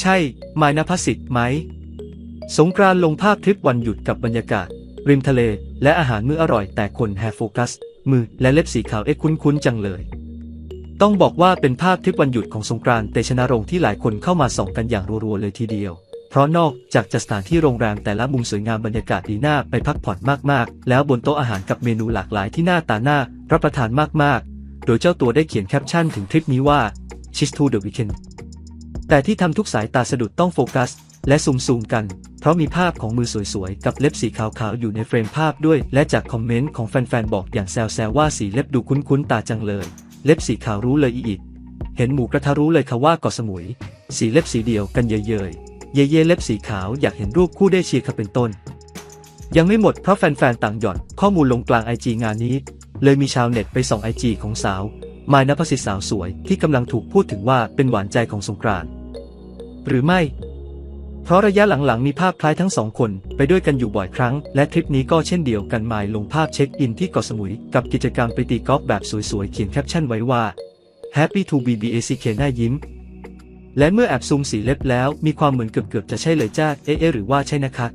ใช่ มายนภสิทธิ์ไหม สงกรานต์ลงภาพทริปวันหยุดกับบรรยากาศ ริมทะเล และอาหารมื้ออร่อยแต่คนแฮโฟกัส มือและเล็บสีขาวเอ๊ะคุ้นๆจังเลย ต้องบอกว่าเป็นภาพทริปวันหยุดของสงกรานต์เตชนรงที่หลายคนเข้ามาส่องกันอย่างรัวๆเลยทีเดียว เพราะนอกจากจะสถานที่โรงแรมแต่ละมุมสวยงามบรรยากาศดีน่าไปพักผ่อนมากๆ แล้วบนโต๊ะอาหารกับเมนูหลากหลายที่หน้าตาหน่ารับประทานมากๆ โดยเจ้าตัวได้เขียนแคปชั่นถึงทริปนี้ว่า Cheers to the weekend แต่ที่ทำทุกสายตาสะดุดต้องโฟกัส และซูมซูมกัน เพราะมีภาพของมือสวยๆ กับเล็บสีขาวๆ อยู่ในเฟรมภาพด้วย และจากคอมเมนต์ของแฟนๆ บอกอย่างแซวๆ ว่าสีเล็บดูคุ้นๆ ตาจังเลย เล็บสีขาวรู้เลยอีอิดเห็นหมูกระทะรู้เลยค่ะว่าเกาะสมุย สีเล็บสีเดียวกันเยยๆเย่ๆเล็บสีขาวอยากเห็นรูปคู่ได้เชียร์ค่ะเป็นต้น ยังไม่หมดเพราะแฟนๆ ต่างหย่อนข้อมูลลงกลางไอจีงานนี้ เลยมีชาวเน็ตไปส่องไอจีของสาวมายนภสิทธิ์สาวสวยที่กำลังถูกพูดถึงว่าเป็นหวานใจของสงกรานต์ หรือไม่ เพราะระยะหลังๆ มีภาพคล้ายทั้งสองคนไปด้วยกันอยู่บ่อยครั้ง และทริปนี้ก็เช่นเดียวกันหมายลงภาพเช็คอินที่เกาะสมุย กับกิจกรรมไปตีกอล์ฟแบบสวยๆ เขียนแคปชั่นไว้ว่า Happy to be BACK หน้ายิ้ม และเมื่อแอบซูมสีเล็บแล้ว มีความเหมือนเกือบๆจะใช่เลยจ้าเอ๊ะหรือว่าใช่นะคะ